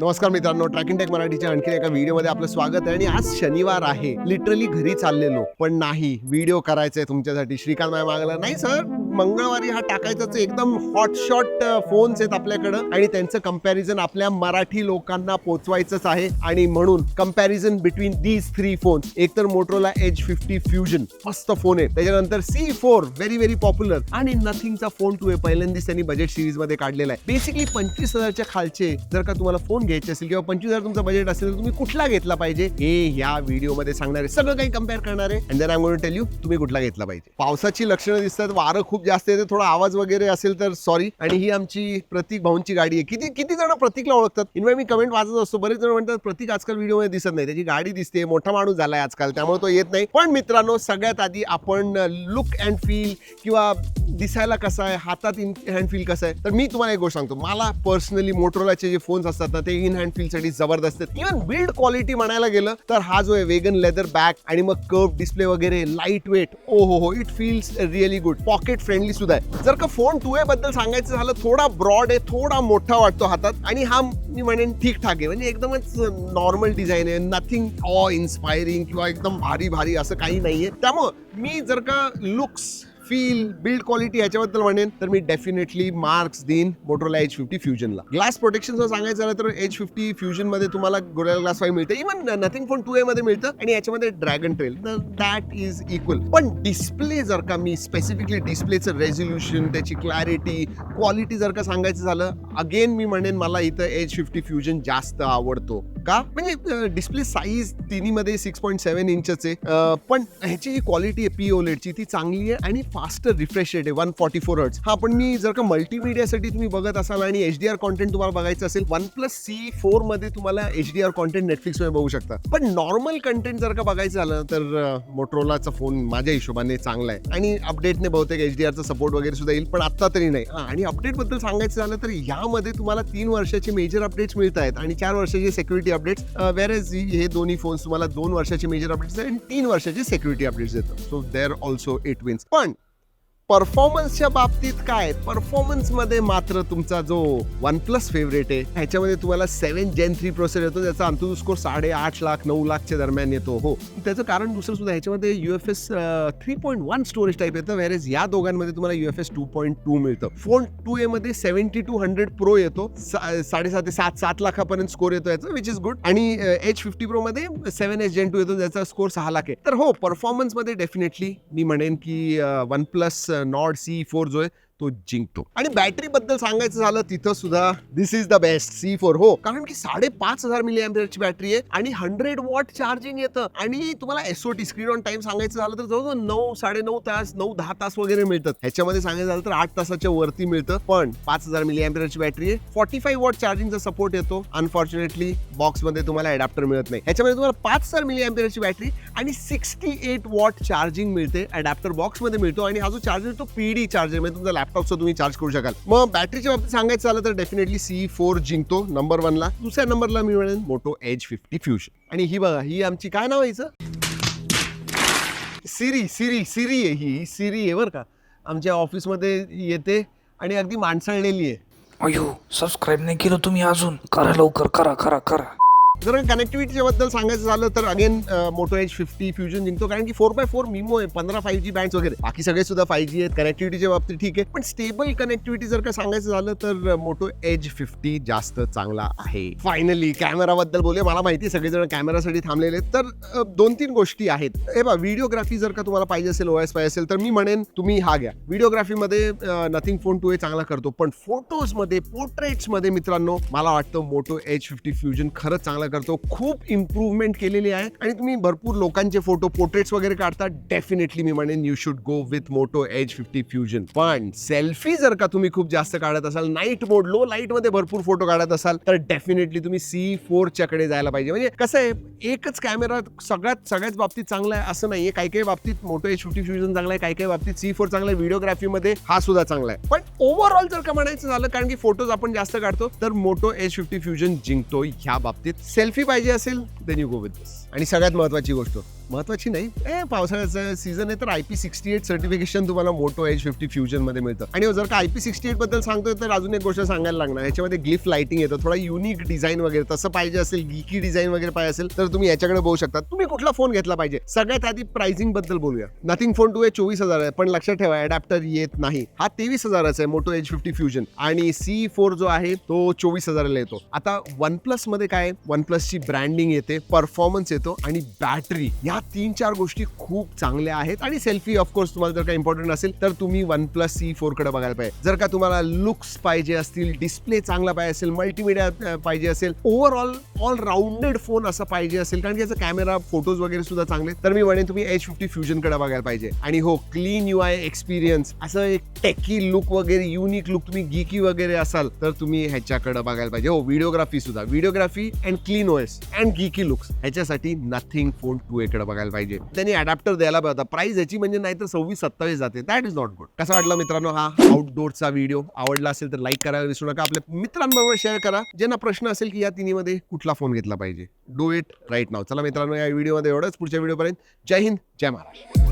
नमस्कार मित्रांनो tracking take मराठीच्या आणखी एका व्हिडिओमध्ये आपलं स्वागत आहे आणि आज शनिवार आहे. लिटरली घरी चाललेलो पण नाही. व्हिडिओ करायचा आहे तुमच्यासाठी. श्रीकांत माय मागला नाही सर मंगळवारी हा टाकायचाच एकदम हॉटशॉट फोन्स आहेत आपल्याकडं. आणि त्यांचं कंपॅरिझन आपल्या मराठी लोकांना पोचवायचंच आहे. आणि म्हणून comparison between these three phones एक तर मोटरोला एज फिफ्टी फ्युजन मस्त फोन आहे. त्याच्यानंतर C four very very popular आणि नथिंगचा फोन टू आहे पहिल्यांदाच त्यांनी बजेट सिरीजमध्ये काढलेला आहे. बेसिकली पंचवीस हजारच्या खालचे जर का तुम्हाला फोन घ्यायचे असेल किंवा पंचवीस हजार तुमचं बजेट असेल तर तुम्ही कुठला घेतला पाहिजे? हे या व्हिडिओमध्ये सांगणार आहे. सगळं काही कंपेअर करणार आहे. And then I tell you तुम्ही कुठला घेतला पाहिजे. पावसाची लक्षणं दिसतात वारं खूप जास्त येते थोडा आवाज वगैरे असेल तर सॉरी आणि ही आमची प्रतीक भाऊंची गाडी आहे. किती किती जण प्रतीकला ओळखतात? इनवे मी कमेंट वाचत असतो. बरेच जण म्हणतात प्रतीक आजकाल व्हिडिओमध्ये दिसत नाही. त्याची गाडी दिसते. मोठा माणूस झालाय आजकाल. त्यामुळे तो येत नाही. पण मित्रांनो सगळ्यात आधी आपण लुक अँड फील किंवा दिसायला कसा आहे हातात इन हँड फील कसं आहे तर मी तुम्हाला एक गोष्ट सांगतो. मला पर्सनली मोटरोलाचे जे फोन्स असतात ना ते इन हँड फीलसाठी जबरदस्त आहेत. इव्हन बिल्ड क्वालिटी म्हणायला गेलं तर हा जो आहे वेगन लेदर बॅग आणि मग कर्व डिस्प्ले वगैरे लाइट वेट ओ हो हो it feels really good pocket friendly सुद्धा आहे. जर का फोन टू ए बद्दल सांगायचं झालं थोडा ब्रॉड आहे थोडा मोठा वाटतो हातात. आणि हा मी म्हणेन ठीकठाक आहे. म्हणजे एकदमच नॉर्मल डिझाईन आहे. नथिंग ऑ इन्स्पायरिंग किंवा एकदम भारी भारी असं काही नाहीये. त्यामुळं मी जर का लुक्स फील बिल्ड क्वालिटी याच्याबद्दल म्हणेन तर मी डेफिनेटली मार्क्स देईन मोटरोला एच फिफ्टी फ्युजनला ग्लास प्रोटेक्शन जर सांगायचं झालं तर एच फिफ्टी फ्युजनमध्ये तुम्हाला गोरेला ग्लास फाईव्ह मिळतं. Even Nothing phone two A मध्ये मिळतं आणि याच्यामध्ये ड्रॅगन ट्रेल तर दॅट इज इक्वल पण डिस्प्ले जर का मी स्पेसिफिकली डिस्प्लेचं रेझोल्युशन त्याची क्लॅरिटी क्वालिटी जर का सांगायचं झालं अगेन मी म्हणेन मला इथं एच फिफ्टी फ्युजन जास्त आवडतो. का? म्हणजे डिस्प्ले साईज तिन्हीमध्ये सिक्स पॉईंट सेव्हन इंचचे पण ह्याची जी क्वालिटी आहे पी ओलेटची ती चांगली आहे आणि फास्टर रिफ्रेश रेट आहे वन फॉर्टी फोर हर्ट्स हा पण मी जर का मल्टीमीडियासाठी तुम्ही बघत असाल आणि एच डी आर कॉन्टेंट तुम्हाला बघायचं असेल वन प्लस सी फोरमध्ये तुम्हाला एच डी आर कॉन्टेंट नेटफ्लिक्समध्ये बघू शकता. पण नॉर्मल कंटेंट जर का बघायचं झालं तर मोटरोलाचा फोन माझ्या हिशोबाने चांगला आहे. आणि अपडेटने बहुतेक एच डी आरचा सपोर्ट वगैरे सुद्धा येईल पण आत्ता तरी नाही. आणि अपडेटबद्दल सांगायचं झालं तर यामध्ये तुम्हाला तीन वर्षाचे मेजर अपडेट्स मिळत आहेत आणि चार वर्षाचे सेक्युरिटी अपडेट्स वेरेज हे दोन्ही फोन्स तुम्हाला दोन वर्षाचे मेजर अपडेट्स आणि तीन वर्षाचे सेक्युरिटी अपडेट्स देतात. So there also it wins पण परफॉर्मन्सच्या बाबतीत काय? परफॉर्मन्समध्ये मात्र तुमचा जो वन प्लस फेवरेट आहे ह्याच्यामध्ये तुम्हाला सेवन जेन थ्री प्रोसेसर येतो त्याचा अंतुज स्कोर साडे आठ लाख नऊ लाखच्या दरम्यान येतो. हो. त्याचं कारण दुसरं सुद्धा ह्याच्यामध्ये U F S three point one storage type येतं वेरेज या दोघांमध्ये तुम्हाला U F S two point two मिळतं. फोन टू एमध्ये मध्ये सेव्हन्टी टू हंड्रेड प्रो येतो सा- साडेसात ते सात सात लाखापर्यंत स्कोर येतो याचा विच इज गुड आणि H fifty प्रोमध्ये seven seven S gen two येतो ज्याचा स्कोर सहा लाख आहे. तर हो परफॉर्मन्समध्ये डेफिनेटली मी म्हणेन की one plus Nord C four जो आहे तो जिंकतो. आणि बॅटरी बद्दल सांगायचं झालं तिथं सुद्धा this is the best C four हो कारण की साडेपाच हजार मिली ची बॅटरी आहे आणि हंड्रेड वॉट चार्जिंग येतं. आणि तुम्हाला एसओटी स्क्रीन ऑन टाइम सांगायचं झालं तर जवळजवळ नऊ साडे नऊ तास नऊ दहा तास वगैरे मिळतात. ह्याच्यामध्ये सांगायचं झालं तर आठ तासाच्या वरती मिळतं. पण पाच हजार मिली ची बॅटरी आहे. फॉर्टी फाईव्ह वॉट चार्जिंगचा सपोर्ट येतो. अनफॉर्च्युनेटली बॉक्समध्ये तुम्हाला अडॅप्टर मिळत नाही. ह्याच्यामध्ये तुम्हाला पाच हजार मिली ची बॅटरी आणि सिक्स्टी एट वॉट चार्जिंग मिळते. अडॅप्टर बॉक्समध्ये मिळतो. आणि हा जो चार्जर तो पीडी चार्जर म्हणजे तुमचा लॅपटॉप लॅपटॉपचं तुम्ही चार्ज करू शकाल. मग बॅटरीच्या बाबतीत सांगायचं झालं तर डेफिनेटली सी फोर जिंकतो नंबर वनला दुसऱ्या नंबरला मी मिळेल मोटो एज फिफ्टी फ्युजन आणि ही बघा ही आमची काय नाव आहे सिरी सिरी सिरी आहे ही. सिरी आहे बरं का. आमच्या ऑफिसमध्ये येते आणि अगदी माणसळलेली आहे. अयो सबस्क्राईब नाही केलं तुम्ही अजून. करा लवकर करा करा करा. जर कनेक्टिव्हिटीच्याबद्दल सांगायचं झालं तर again Moto edge fifty fusion जिंकतो. कारण की फोर बाय फोर मिमो आहे पंधरा फाईव्ह जी बँड्स वगैरे. बाकी सगळे सुद्धा फाईव्ह जी आहेत. कनेक्टिव्हिटीच्या बाबतीत ठीक आहे. पण स्टेबल कनेक्टिव्हिटी जर का सांगायचं झालं तर मोटो एज फिफ्टी जास्त चांगला आहे. फायनली कॅमेराबद्दल बोलूया. मला माहिती आहे सगळेजण कॅमेरासाठी थांबलेले आहेत. तर दोन तीन गोष्टी आहेत. हे बा व्हिडिओग्राफी जर का तुम्हाला पाहिजे असेल ओ एस पाहिजे असेल तर मी म्हणेन तुम्ही हा घ्या. व्हिडिओग्राफीमध्ये नथिंग फोन टू हे चांगला करतो. पण फोटोजमध्ये पोर्ट्रेट्समध्ये मित्रांनो मला वाटतं मोटो एच फिफ्टी फ्युजन खरंच चांगला करतो. खूप इम्प्रूव्हमेंट केलेली आहे आणि तुम्ही भरपूर लोकांचे फोटो पोर्ट्रेट्स वगैरे काढता. डेफिनेटली मी म्हणेन you should go with Moto edge fifty fusion पण सेल्फी जर का तुम्ही खूप जास्त काढत असाल नाईट मोड लो लाइटमध्ये भरपूर फोटो काढत असाल तर डेफिनेटली तुम्ही सी फोरच्या कडे जायला पाहिजे. म्हणजे कसं आहे एकच कॅमेरा सगळ्यात सगळ्याच बाबतीत चांगला आहे असं नाहीये. काही काही बाबतीत मोटो एच फिफ्टी फ्युजन चांगला आहे. काही काही बाबतीत सी फोर चांगला आहे. व्हिडिओग्राफीमध्ये हा सुद्धा चांगला आहे. पण ओव्हरऑल जर का म्हणायचं झालं कारण की फोटोज आपण जास्त काढतो तर मोटो एच फिफ्टी फ्युजन जिंकतो ह्या बाबतीत. सेल्फी पाहिजे असेल then you go with this आणि सगळ्यात महत्वाची गोष्ट महत्वाची नाही ए पावसाळ्याचं सीझन आहे तर I P sixty eight certification तुम्हाला मोटो एज फिफ्टी फ्युजनमध्ये मिळतं. आणि जर का आय पी सिक्स्टी एटबद्दल सांगतोय तर अजून एक गोष्ट सांगायला लागणार. याच्यामध्ये ग्लिफ लाइटिंग येतं थोडा युनिक डिझाईन वगैरे तसं पाहिजे असेल गिकी डिझाईन वगैरे पाहिजे असेल तर तुम्ही याच्याकडे बघू शकता. तुम्ही कुठला फोन घेतला पाहिजे? सगळ्यात आधी प्राइसिंगबद्दल बोलूया. नथिंग फोन टू ए चोवीस हजार आहे पण लक्षात ठेवा अडॅप्टर येत नाही. हा तेवीस हजाराचा आहे मोटो एज फिफ्टी फ्युजन आणि सी फोर जो आहे तो चोवीस हजाराला येतो. आता वन प्लसमध्ये काय वन प्लसची ब्रँडिंग येते परफॉर्मन्स येतो आणि बॅटरी या तीन चार गोष्टी खूप चांगल्या आहेत. आणि सेल्फी ऑफकोर्स तुम्हाला जर का इम्पॉर्टंट असेल तर तुम्ही वन प्लस सी फोरकडे बघायला पाहिजे. जर का तुम्हाला लुक्स पाहिजे असतील डिस्प्ले चांगला पाहिजे असेल मल्टीमीडिया पाहिजे असेल ओव्हरऑल ऑल राऊंडेड फोन असा पाहिजे असेल कारण की याचा कॅमेरा फोटोज वगैरे सुद्धा चांगले तर मी म्हणेन तुम्ही एच फिफ्टी फ्युजनकडे बघायला पाहिजे. आणि हो क्लीन यू आय एक्सपिरियन्स असं एक टेकी लुक वगैरे युनिक लुक तुम्ही गिकी वगैरे असाल तर तुम्ही ह्याच्याकडे बघायला पाहिजे. हो व्हिडिओग्राफी सुद्धा. Videography and clean OS and geeky looks ह्याच्यासाठी नथिंग फोन टू एकडे बघायला पाहिजे. त्यांनी अडॅप्टर द्यायला पाहिजे. प्राइस ह्याची म्हणजे नाही तर सव्वीस सत्तावीस जाते. दॅट इज नॉट गुड कसा वाटला मित्रांनो हा आउटडोरचा व्हिडिओ आवडला असेल तर लाईक करायला विसरू नका. आपल्या मित्रांबरोबर शेअर करा. ज्यांना प्रश्न असेल की या तिन्हीमध्ये कुठला फोन घेतला पाहिजे? डू इट राईट नाव चला मित्रांनो या व्हिडिओमध्ये एवढंच. पुढच्या व्हिडिओपर्यंत जय हिंद जय महाराष्ट्र.